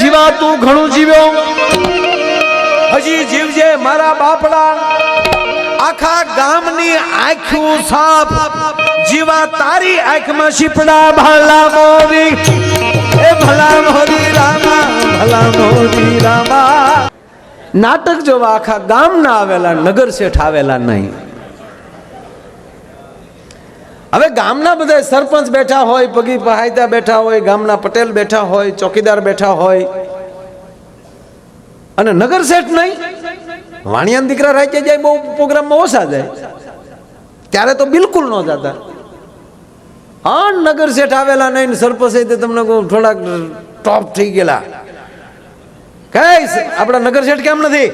જીવા તું ઘણું જીવ્યો. હજી જીવજે મારા બાપડા. આખા ગામની આંખું સાફ. જીવા તારી આંખમાં શીપડા, ભલા મોરી. એ ભલા મોરી રામા, ભલા મોરી રામા. નાટક જોવા આખા ગામના આવેલા, નગર શેઠ આવેલા નહીં. હવે ગામના બધા સરપંચ બેઠા હોય, પગી પહાયતા બેઠા હોય, ગામના પટેલ બેઠા હોય, ચોકીદાર બેઠા હોય. અને નગર શેઠ નહીં. વાણિયાના દીકરા રાજ્ય જાય, બહુ પ્રોગ્રામમાં ઓછા જાય. ત્યારે તો બિલકુલ ન જતા. હા નગર શેઠ આવેલા નહીં સરપંચ તે તમને કહું, થોડાક ટોપ થઈ ગયેલા. કઈ આપણા નગર શેઠ કેમ નથી?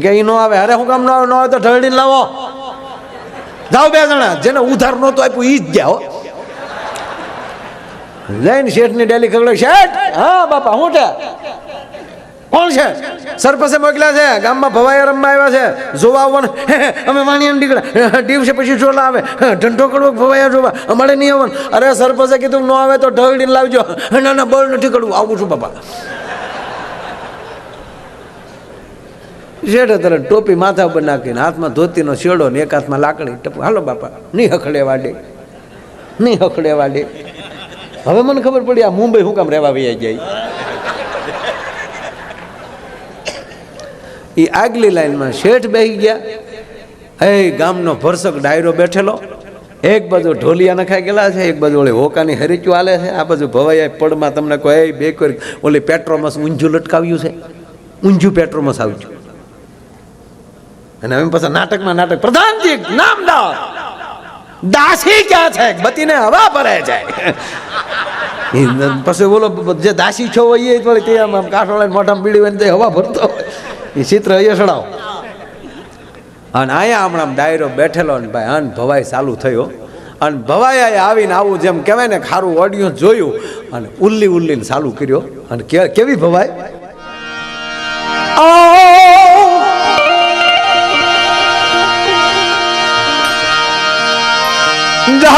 કે એ નો આવે. અરે હું કામ ન આવે ન આવે તો ઢળડીને લાવો. જાઓ બે જણા. જેને ઉધાર નહોતું આપ્યું ઈ જ ગયા, હો. જઈને શેઠની ડેલી ખગડે શેઠ! હા, બાપા, હું છે? કોણ છે? સરપસે મોકલ્યા છે. ગામમાં ભવાયા રમવા આવ્યા છે. જોવા આવવાનું. અમે વાણિયા નીકળ્યા. દિવસે પછી ચોલા આવે. ઢંઢો કરવો ભવાયા જોવા? અમારે નહીં આવવાનું. અરે સરપસે કીધું, ન આવે તો ઢળડીને લાવજો. ના ના, બળ નથી કરવું આવું છું, બાપા. શેઠે તરત ટોપી માથા ઉપર નાખીને હાથમાં ધોતીનો શેડો ને એક હાથમાં લાકડી ટપ હાલો બાપા, નહીં હખડે વાડે. નહીં હખડે વાડે. હવે મને ખબર પડી આ મુંબઈ હું કામ રહેવા વૈયા જાય. એ આગલી લાઈનમાં શેઠ બેસી ગયા. એ ગામનો ભરસક ડાયરો બેઠેલો. એક બાજુ ઢોલિયા નખાઈ ગયેલા છે, એક બાજુ ઓલી હોકાની હરીચું હાલે છે, આ બાજુ ભવાઈ પડમાં તમને કોઈ બે કોઈ ઓલી પેટ્રોમસ ઊંઝું લટકાવ્યું છે. ઊંઝું પેટ્રોમસ આવ્યું અને હવે પાછા નાટકમાં નાટક. પ્રધાનજી, નામદાર. દાસી ક્યાં છે? બતીને હવા ભરે છે. પછી બોલો, જે દાસી છો એ થોડી તે આમ આમ કાઠોળા મોઢામાં પીડી હોય ને હવા ભરતો એ ચિત્ર અહીંયા અને અહીંયા હમણાં ડાયરો બેઠેલો ને ભાઈ, અન ભવાઈ ચાલુ થયો. અને ભવાઈ આવીને આવું જેમ કહેવાય ને, ખારું ઓડિયો જોયું અને ઉલ્લી ઉલ્લીને ચાલુ કર્યો. અને કેવી ભવાઈ?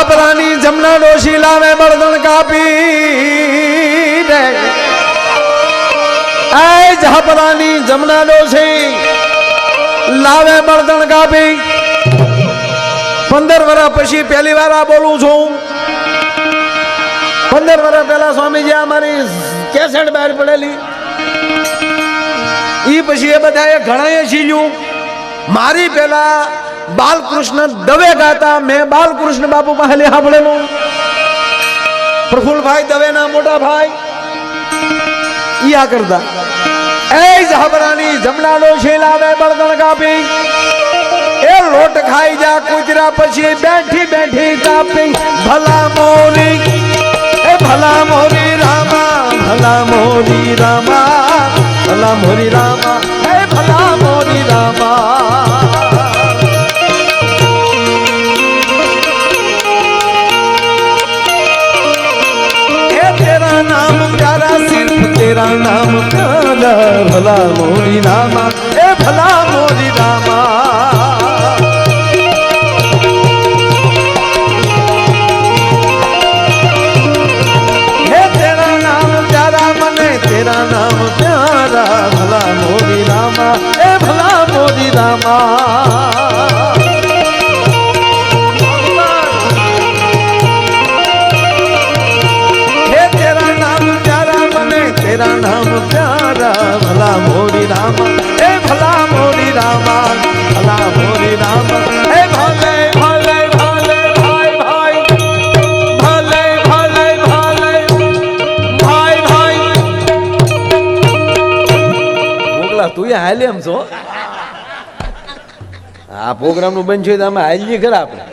જહપરાની જમના ડોશી લાવે બળદણ કાપી એ જહપરાની જમના ડોશી લાવે બળદણ કાપી. પંદર વર્ષ પછી પહેલી વાર આ બોલું છું. પંદર વર્ષ પહેલા સ્વામીજી અમારી કેસેટ બહાર પડેલી. ઈ પછી એ બધાએ ઘણાએ શીલ્યું મારી પેલા બાલકૃષ્ણ દવે ગાતા મેં બાલકૃષ્ણ બાપુ પાસે સાંભળેલું પ્રફુલભાઈ દવેના મોટા ભાઈ ઈ આ કરતા એ જહબરાની જમનાનો શેલાવે બળદણ કાપી એ લોટ ખાઈ જા કુતરા પછી બેઠી બેઠી કાપી ભલા મોરી એ ભલા મોરી રામા ભલા મોરી રામા ભલા મોરી રામા તેરા નામ પ્યારા ભલા મોરી રામ. હે ભલા મોરી રામા, ભલા મોરી રામ. હે ભલે ભલે ભલે, ભાઈ ભાઈ. ભલે ભલે ભલે, ભાઈ તું એમ છો? આ પ્રોગ્રામનું બંધ છે તો અમે હાલીએ ખરા આપણે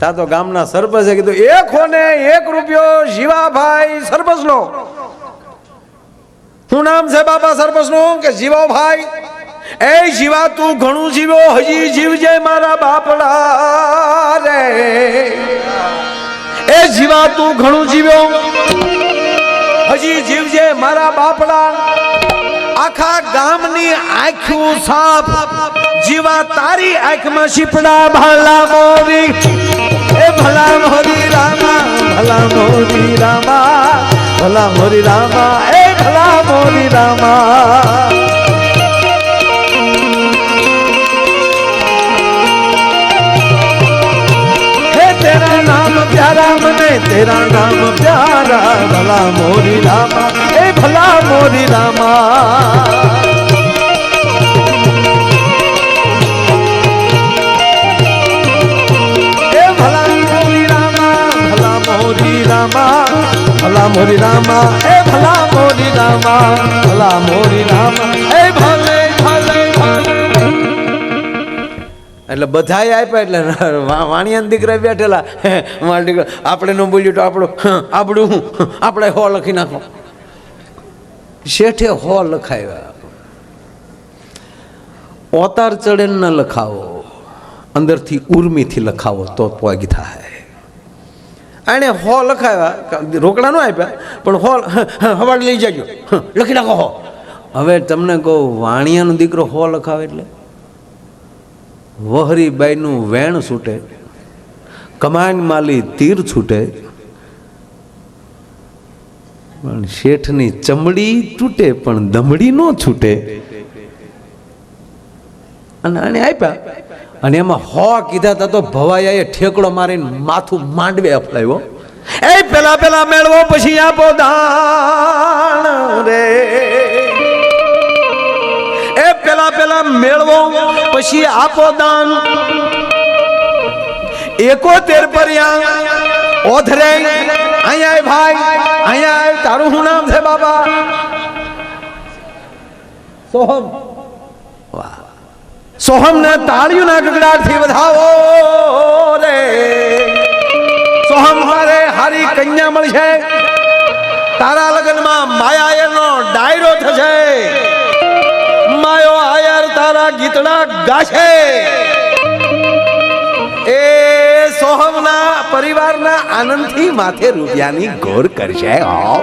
તા તો ગામના સરપંચે કીધું, એક હોને એક રૂપિયો જીવાભાઈ સરપંચ નો શું નામ છે બાપા સરપંચનું કે જીવાભાઈ? એ જીવા તું ઘણું જીવ્યો હજી જીવજે મારા બાપડા રે. એ જીવા તું ઘણું જીવ્યો, હજી જીવજે મારા બાપડા આખા ગામની આંખું સાફ. જીવા તારી આંખમાં શીપડા, ભલા મોરી. એ ભલા મોરી રામા, ભલા મોરી રામા, ભલા મોરી રામા. એ ભલા મોરી રામા. નામ પ્યારા મને, તેરા નામ પ્યારા, ભલા મોરી રામા. એ ભલા મોરી રામા. એ ભલા મોરી રામા, ભલા મોરી રામા, ભલા મોરી રામા, એ ભલા મોરી રામા, ભલા મોરી રામા. એ ભલે એટલે બધાએ આપ્યા એટલે વાણિયાના દીકરા બેઠેલા. મારા દીકરા, આપણે ન બોલ્યું તો આપણું આપણું આપણે હો લખી નાખો. શેઠે હો લખાવ્યા. ઓતાર ચડે ન લખાવો, અંદરથી ઉર્મીથી લખાવો તો પોગી થાય. આણે હો લખાવ્યા રોકડા ન આપ્યા, પણ હો હવાડ લઈ જાજો. લખી નાખો હો. હવે તમને કહું, વાણિયાનો દીકરો હો લખાવે એટલે? વહરીબાઈનું વેણ છૂટે કમાન માલી તીર છૂટે પણ શેઠની ચમડી તૂટે પણ દમડી ન છૂટે. અને આને આપ્યા. અને એમાં હો કીધા તા તો ભવાયાએ ઠેકડો મારીને માથું માંડવે અફલાવ્યો એ પેલા પેલા મેળવો પછી આપો દાન રે. એ પેલા પેલા મેળવો પછી આપો દાન. એકોતેર પર્યા ઓધરે અહીંયા આય ભાઈ અહીંયા આવ તારું શું નામ છે બાબા? સોહમ. વાહ. સોહમ ને તાળીઓના ગગડાટથી વધાવો રે. સોહમ હારે હારી કન્યા મળશે. તારા લગ્નમાં માયા એનો ડાયરો થશે. માયો આયર તારા ગીતડા ગાશે. પરિવારના આનંદથી માથે રૂપિયાની ગોર કરશે આ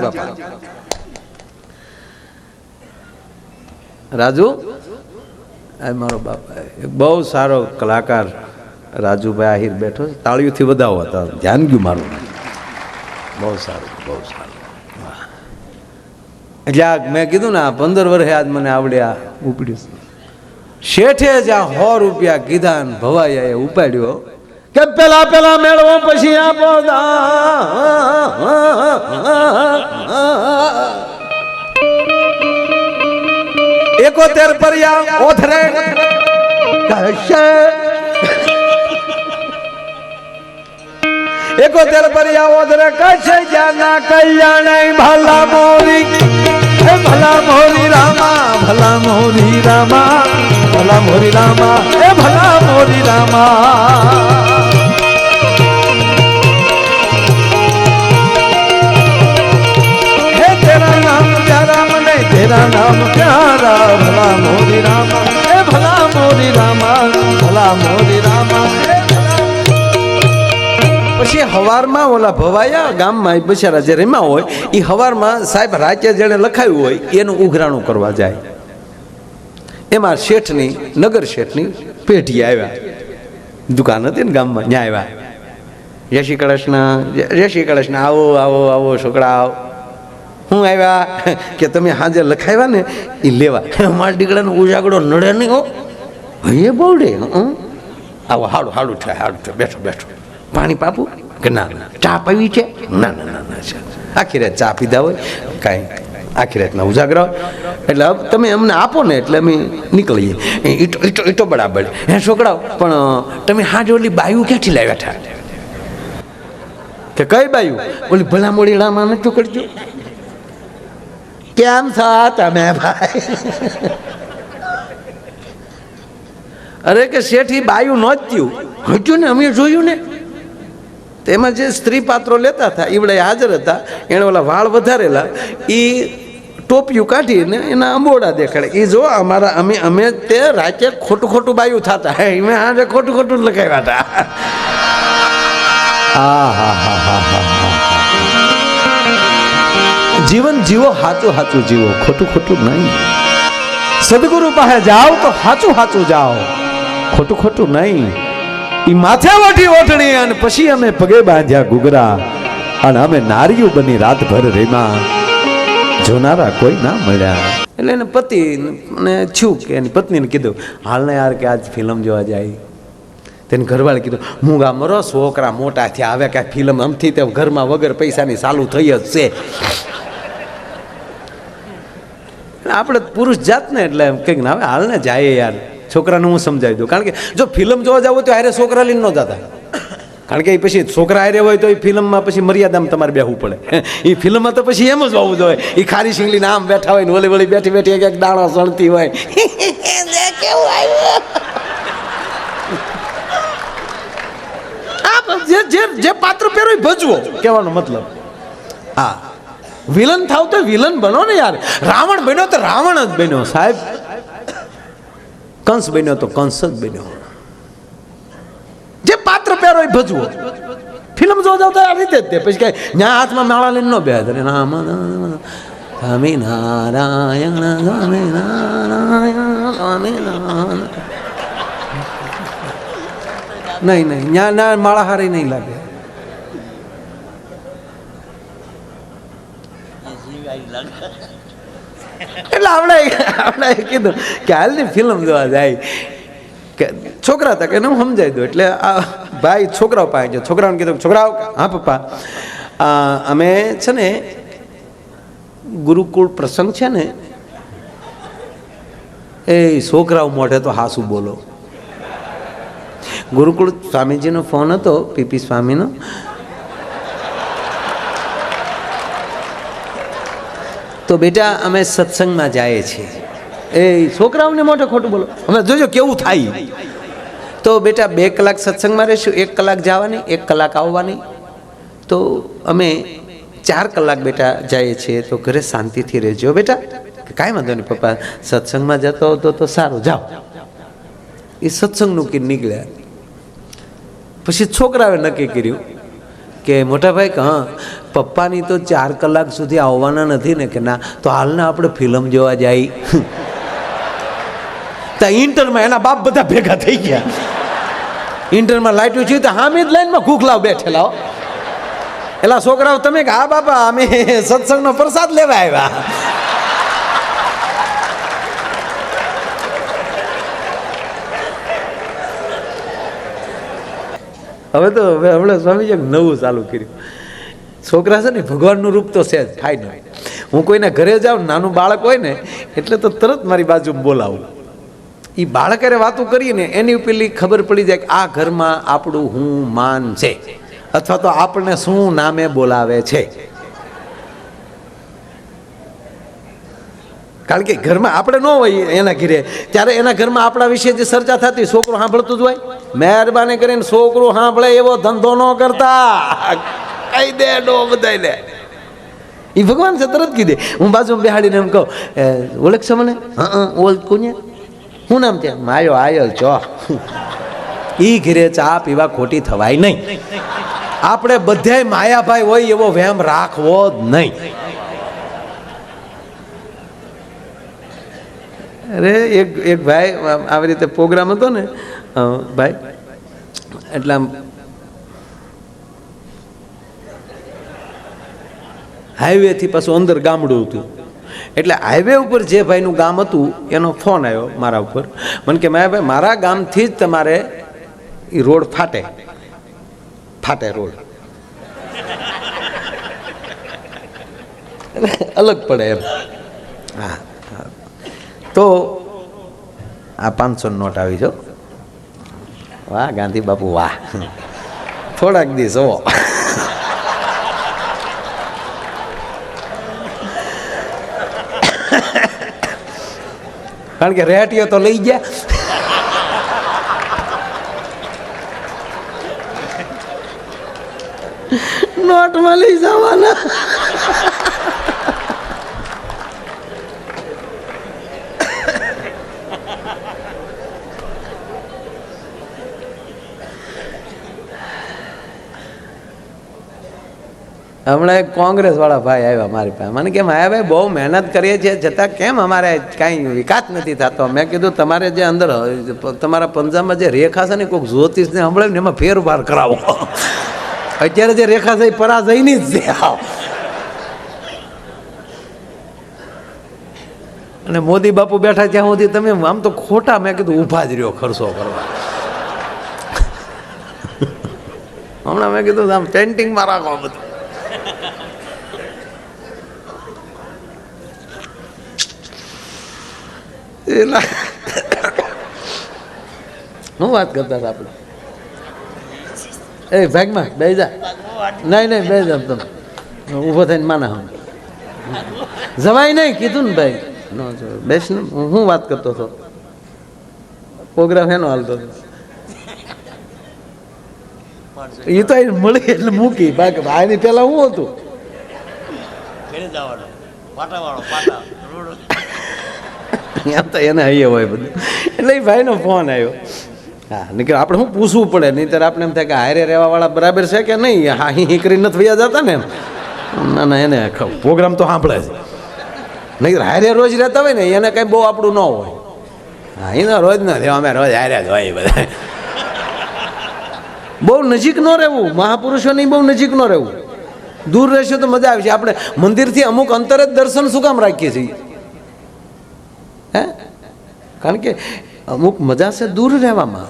બાપા. રાજુ? મારો બાપા બહુ સારો કલાકાર રાજુભાઈ આહિર બેઠો છે. તાળીઓથી વધાવો હતા. ધ્યાન ગયું મારું. બહુ સારું બહુ સારું. એટલે મેં કીધું ને, આ પંદર વર્ષે આજ મને આવડ્યા ઉપડ્યું શેઠે જ્યાં સો રૂપિયા કીધા ને ભવાઈએ ઉપાડ્યો કે પેલા પેલા મેળવો પછી આપો. એકોતેર પર્યા ઓથરે. કહેશે. એકોતેર પર્યા ઓથરે કહેશે, જાના કલ્યાણ ભલા મોરી. ભલા મોરી રામા, ભલા મોરી રામા. ભલા મોરી રામા, એ ભલા મોરી રામા. તેરા નામ પ્યારા ભલા મોરી રામા, એ ભલા મોરી રામા, ભલા મોરી રામા. પછી હવારમાં ઓલા ભવાયા ગામમાં બિચારા જે રેમા હોય એ હવારમાં સાહેબ રાજ્ય જેણે લખાયું હોય, એનું ઉઘરાણું કરવા જાય. એમાં શેઠની, નગર શેઠની પેઢી આવ્યા. દુકાન હતી ને ગામમાં, ત્યાં આવ્યા. જય શ્રી કૃષ્ણ જય શ્રી કૃષ્ણ આવો આવો આવો છોકરા આવો હું આવ્યા કે તમે હાજે લખાવ્યા ને એ લેવા. મારા દીકરાનો ઉજાગડો નડે નહીં હો. એ બોવડે, હં આવો, હાડું હાડું થાય હાડું થાય. બેઠો બેઠો. પાણી પાપું? કે ના ના. ચા પીવી છે? ના ના ના ના છે આખી રાત ચા પીધા હોય. કાંઈ આખી રાતના ઉજાગરા એટલે તમે અમને આપો ને એટલે અમે નીકળીએ. ઈટો ઈટો ઈટો બરાબર. હે છોકરાઓ, પણ તમે હાજ ઓલી બાયું ક્યાંથી લાવ્યા હતા કે કઈ બાયું? ઓલી ભલા મોડી રામાં નતું કરજો. કેમ થા તમે ભાઈ? અરે કે શેઠી, બાયું નહોતું હજુ ને અમે જોયું ને. તેમાં જે સ્ત્રી પાત્રો લેતા હતા, ઈવડે હાજર હતા, એણે ઓલા વાળ વધારેલા. એ ટોપિયું કાઢીને એના અંબોડા દેખાડે. એ જો અમારા અમે અમે તે રાતે ખોટું ખોટું બાયું થતા. હે આજે ખોટું ખોટું લખાવ્યા હતા. હા હા જીવન જીવો સાચું સાચું જીવો. ખોટું ખોટું નહીં. સદગુરુ પાસે જાઓ તો સાચું સાચું જાઓ. ખોટું ખોટું નહીં. એ માથે વટી ઓઢણી અને પછી અમે પગે બાંધ્યા ઘૂઘરા. અને અમે નારીઓ બની રાતભર રેમા. જોનારા કોઈ ના મળ્યા. એટલે એને પતિ ને છું કે એની પત્નીને કીધું, હાલને યાર કે આજ ફિલ્મ જોવા જાય. તેને ઘરવાળે કીધું હું ગામ મરો, છોકરા મોટા થયા, હવે કાંઈ ફિલ્મ આમથી તે ઘરમાં વગર પૈસાની ચાલુ થઈ જ છે. આપણે પુરુષ જાત ને એટલે એમ કંઈક ના હવે હાલને જાય યાર. છોકરાને હું સમજાવી દઉં. કારણ કે જો ફિલ્મ જોવા જાવ તો હારે છોકરા લઈને ન જતા. કારણ કે એ પછી છોકરા હારે હોય તો એ ફિલ્મમાં પછી મર્યાદામાં તમારે બેહવું પડે. એ ફિલ્મમાં તો પછી એમ જ હોવું જોઈએ. એ ખારી શીંગલીને આમ બેઠા હોય ને ઓલી વળી બેઠી બેઠી એક એક દાણો સણતી હોય. કેવું આવ્યું? જે જે જે પાત્ર પહેરો એ ભજવો. કહેવાનો મતલબ? હા. વિલન થાવ તો વિલન બનો ને યાર. રાવણ બન્યો તો રાવણ જ બન્યો. સાહેબ કંસ બન્યો તો કંસ જ બન્યો. એ ભજવો. ફિલ્મ જોવા જાવ તો આ રીતે જ તે. પછી કઈ ન્યા હાથમાં માળા લઈને ન બે રામ સ્વામી નારાયણ સ્વામી નારાયણ સ્વામી નારાયણ. નહીં નહીં, ન્યા ના માળા હારી નહીં લાગે. એટલે આપણે આપણે કીધું કે હાલની ફિલ્મ જોવા જાય કે, છોકરા હતા કે એને હું સમજાવી દઉં. એટલે આ ભાઈ છોકરાઓ પાસે ગયો છોકરાઓને કીધું, છોકરાઓ, હા, પપ્પા. અમે છે ને, ગુરુકુળ પ્રસંગ છે ને, એ છોકરાઓ મોઢે તો હાસુ બોલો. ગુરુકુળ સ્વામીજીનો ફોન હતો, પીપી સ્વામીનો. તો બેટા, અમે સત્સંગમાં જઈએ છીએ. એ, છોકરાઓને મોટે ખોટું બોલો. અમે જોજો કેવું થાય. તો બેટા બે કલાક સત્સંગમાં રહીશું, એક કલાક જવાની, એક કલાક આવવાની. તો અમે ચાર કલાક બેટા જઈએ છીએ, તો ઘરે શાંતિથી રહેજો. બેટા, કાંઈ વાંધો નહીં, પપ્પા, સત્સંગમાં જતો હતો તો સારું, જાઓ. એ સત્સંગનું કે નીકળ્યા પછી છોકરાએ નક્કી કર્યું કે મોટા ભાઈ કે હા, પપ્પાની તો ચાર કલાક સુધી આવવાના નથી ને, કે ના, તો હાલના આપણે ફિલ્મ જોવા જાય. ત્યાં ઇન્ટરમાં એના બાપ બધા ભેગા થઈ ગયા. ઇન્ટરમાં લાઈટું છે તો હામી જ લાઈનમાં ખૂખલાવ બેઠેલા. એલા છોકરાઓ, તમે કે, હા, બાપા, અમે સત્સંગનો પ્રસાદ લેવા આવ્યા. હવે તો, હવે હમણાં સ્વામીજી નવું ચાલુ કર્યું. છોકરા છે ને, ભગવાનનું રૂપ તો છે જ નહીં હું કોઈના ઘરે જાઉં નાનું બાળક હોય ને, એટલે તો તરત મારી બાજુ બોલાવું. એ બાળકરે વાતો કરીને એની પેલી ખબર પડી જાય કે આ ઘરમાં આપણું હું માન છે. અથવા તો આપણને શું નામે બોલાવે છે. કારણ કે ઘરમાં આપણે ન હોય એના ઘીરે. ત્યારે એના ઘરમાં આપણા વિશે જે ચર્ચા થતી છોકરો સાંભળતું જ હોય. મહેરબાની કરીને છોકરો સાંભળે એવો ધંધો ન કરતા. કહી દે ડો બધાય એ ભગવાન છે તરત કીધે. હું બાજુ બેહાડીને એમ કહું "એ, ઓળખશો મને? હા ઓલ કોને શું નામ ત્યાં? માયો, આયલ ચો ઈ ઘીરે ચા પીવા ખોટી થવાય નહીં. આપણે બધાય માયાભાઈ હોય એવો વહેમ રાખવો જ નહીં. અરે, એક એક ભાઈ આવી રીતે પ્રોગ્રામ હતો ને ભાઈ, એટલે આમ હાઈવેથી પાછું અંદર ગામડું હતું. એટલે હાઈવે ઉપર જે ભાઈનું ગામ હતું, એનો ફોન આવ્યો મારા ઉપર. મને કે, માયા ભાઈ, મારા ગામથી જ તમારે એ રોડ ફાટે. ફાટે રોડ. અલગ પડે એમ. હા હા. તો આ પાંચસો નોટ આવી જો વાહ, ગાંધી બાપુ, વાહ. થોડાક દિવસ હો કારણ કે રેહટીઓ તો લઈ ગયા નોટમાં લઈ જવાના હમણાં એક કોંગ્રેસ વાળા ભાઈ આવ્યા મારી પાસે. મને કેમ, આયા ભાઈ, બહુ મહેનત કરીએ છીએ, છતાં કેમ અમારે કાંઈ વિકાસ નથી થતો? મેં કીધું, તમારે જે અંદર, તમારા પંજાબમાં જે રેખા છે ને, કોઈક જ્યોતિષને સાંભળે ને, એમાં ફેરફાર કરાવો. અત્યારે જે રેખા છે એ પરાજયની જ છે. અને મોદી બાપુ બેઠા ત્યાં સુધી તમે આમ તો ખોટા, મેં કીધું ઊભા જ રહ્યો, ખર્ચો કરવા. હમણાં મેં કીધું, આમ પેન્ટિંગમાં રાખો બધું. એલા. શું વાત કરતા હતા આપણે? એ ભાગમાં બે જા. નહીં નહીં બે જા તમે ઊભો થઈને માના હમ. જવાય નહીં કીધું ને ભાઈ. ન જવાય. બેસ ને. હું શું વાત કરતો હતો. પ્રોગ્રામ એનો હાલતો હતો. એ તો એ મળી એટલે મૂકી. બાકી આની પહેલાં હું હતું. ઘરે જવાનો. પાટાવાળો પાટા. એમ તો એને અહીંયા હોય બધું. એટલે એ ભાઈનો ફોન આવ્યો. હા નીકળ આપણે શું પૂછવું પડે? નહીં ત્યારે આપણે એમ થાય કે હારે રહેવાવાળા બરાબર છે કે નહીં? હા હિ કરીને નથી વયા જતા ને ના ના એને પ્રોગ્રામ તો સાંભળે છે. નહીં હારે રોજ રહેતા હોય ને એને કંઈ બહુ આપણું ન હોય. હા એનો રોજ ન રહેવા અમે રોજ હારે જ હોય બધા. બહુ નજીક ન રહેવું. મહાપુરુષોની બહુ નજીક ન રહેવું. દૂર રહેશે તો મજા આવશે. આપણે મંદિરથી અમુક અંતર જ દર્શન શું કામ રાખીએ છીએ? કારણ કે અમુક મજા છે દૂર રહેવામાં.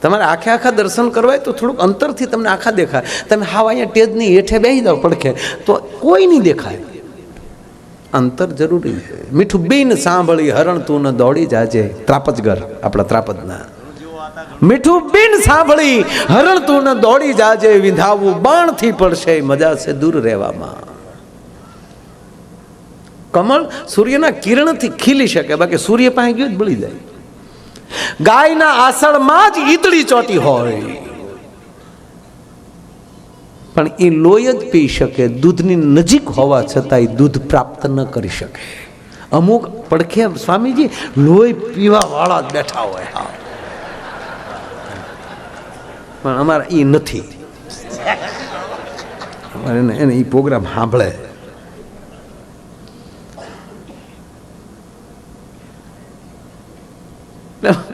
તમારે આખે આખા દર્શન કરવા તો થોડુંક અંતરથી તમને આખા દેખાય. તમે હાવ અહીંયા ટેજની હેઠે બેસી જાઓ પડખે, તો કોઈ નહીં દેખાય. અંતર જરૂરી છે. મીઠું બેન સાંભળી હરણ તું ન દોડી જાજે. ત્રાપજગર, આપણા ત્રાપજના. મીઠું બિન સાંભળી હરણ તું ન દોડી જાજે. વિંધાવું બાણથી પડશે. મજા છે દૂર રહેવામાં. કમળ સૂર્યના કિરણથી ખીલી શકે, બાકી સૂર્ય પાસે ગયો જ બળી જાય. ગાયના આસળમાં જ ઈતળી ચોટી હોય. પણ એ લોહી જ પી શકે, દૂધની નજીક હોવા છતાં એ દૂધ પ્રાપ્ત ન કરી શકે. અમુક પડખે સ્વામીજી લોહી પીવા વાળા જ બેઠા હોય પણ અમારા એ નથી. એને એ પ્રોગ્રામ સાંભળે.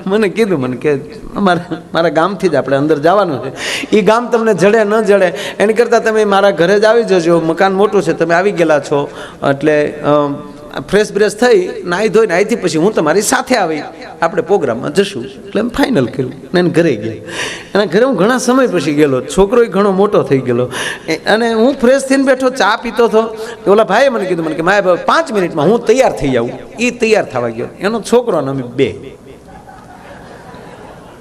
મને કીધું, મને કે મારા મારા ગામથી જ આપણે અંદર જવાનું છે. એ ગામ તમને જડે ન જડે, એની કરતાં તમે મારા ઘરે જ આવી જજો, મકાન મોટું છે, તમે આવી ગયેલા છો. એટલે ફ્રેશ બ્રેશ થઈ, નાહી ધોઈને અહીંથી પછી હું તમારી સાથે આવી. આપણે પ્રોગ્રામમાં જશું. એટલે એમ ફાઇનલ કર્યું. એને ઘરે ગયા એના ઘરે હું ઘણા સમય પછી ગયેલો. છોકરો ઘણો મોટો થઈ ગયેલો. અને હું ફ્રેશ થઈને બેઠો, ચા પીતો હતો. ઓલા ભાઈએ મને કીધું, મને કે, માય, પાંચ મિનિટમાં હું તૈયાર થઈ જાઉં એ તૈયાર થવા ગયો. એનો છોકરો અને અમે બે.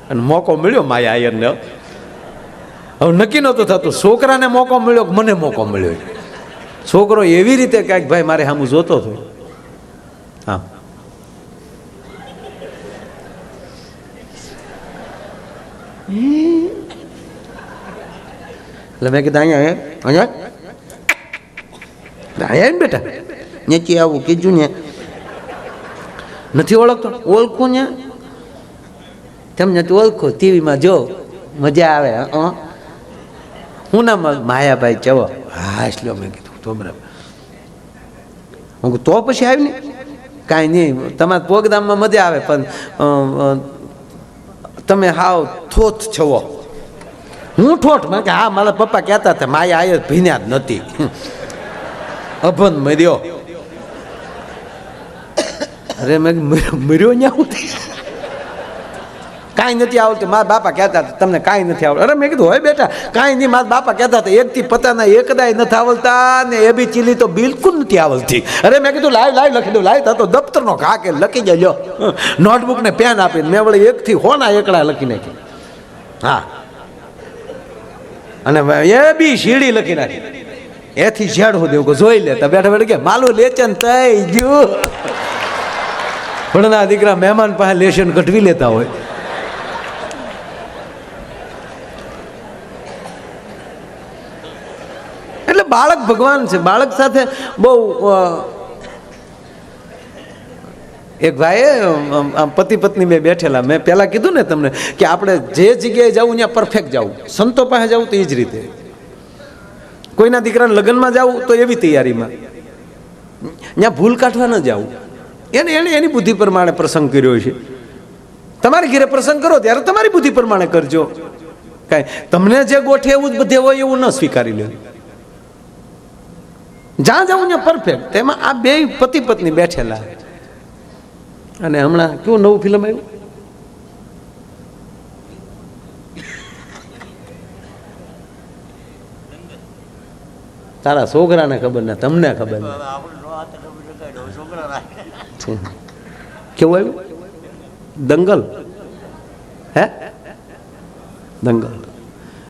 અને મોકો મળ્યો માયા આયરને. હવે નક્કી નહોતું થતું. છોકરાને મોકો મળ્યો કે મને મોકો મળ્યો? છોકરો એવી રીતે કાંઈક ભાઈ, મારે સામું જોતો હતો. હા. એટલે મેં કીધું, અહીંયા અહીંયા અહીંયા ને બેટા? નીચે આવું કીધું ને. નથી ઓળખતો? ઓળખું ને? તમને તો ઓળખો ટીવીમાં જો મજા આવે હં? હું? નામ માયાભાઈ ચવો? હા એટલે મેં કીધું તો બરાબર. હું તો પછી આવી ને કાંઈ નહીં તમારા પ્રોગ્રામમાં મજા આવે પણ તમે હાવ થોથ છવો. હું ઠોઠ? મેં કે હા મારા પપ્પા કહેતા હતા માયા આયર ભીન્યા જ નથી. અભન મર્યો. અરે મેં મર્યો ન્યા હું? કાંઈ નથી આવડતું. મારા બાપા કહેતા હતા, તમને કાંઈ નથી આવડતું. અરે મેં કીધું, હોય બેટા, કાંઈ નહીં. મારા બાપા કહેતા હતા એકથી પતાના એકદાય નથી આવડતા ને એ બી ચીલી તો બિલકુલ નથી આવડતી. અરે મેં કીધું લાઈવ લાઈવ લખી દઉં લાઈવ તો દફતરનો ઘા કે લખી જજો નોટબુક ને પેન આપીને મેં વળી એકથી હોના એકડા લખી નાખી. હા. અને એ બી શીડી લખી નાખી. એથી ઝેડ હું દેવું જોઈ લે બેઠા બેઠા કે માલું લેચન થઈ ગયું. ભણના દીકરા મહેમાન પાસે લેશન કઢવી લેતા હોય. બાળક ભગવાન છે. બાળક સાથે બહુ એક ભાઈએ પતિ પત્ની બે બેઠેલા. મેં પહેલાં કીધું ને તમને કે આપણે જે જગ્યાએ જવું ત્યાં પરફેક્ટ જવું. સંતો પાસે જવું તો એ જ રીતે. કોઈના દીકરાને લગ્નમાં જવું તો એવી તૈયારીમાં. ત્યાં ભૂલ કાઢવા ન જવું. એને એને, એની બુદ્ધિ પ્રમાણે પ્રસંગ કર્યો છે. તમારે ઘેરે પ્રસંગ કરો ત્યારે તમારી બુદ્ધિ પ્રમાણે કરજો. કાંઈ, તમને જે ગોઠે એવું જ બધે હોય એવું ન સ્વીકારી લેવું જ્યાં જવું ત્યાં પરફેક્ટ. તેમાં આ બે પતિ પત્ની બેઠેલા. અને હમણાં કેવું નવું ફિલ્મ આવ્યું? તારા છોકરાને ખબર ને, તમને ખબર ને. કેવું આવ્યું? દંગલ. હે? દંગલ.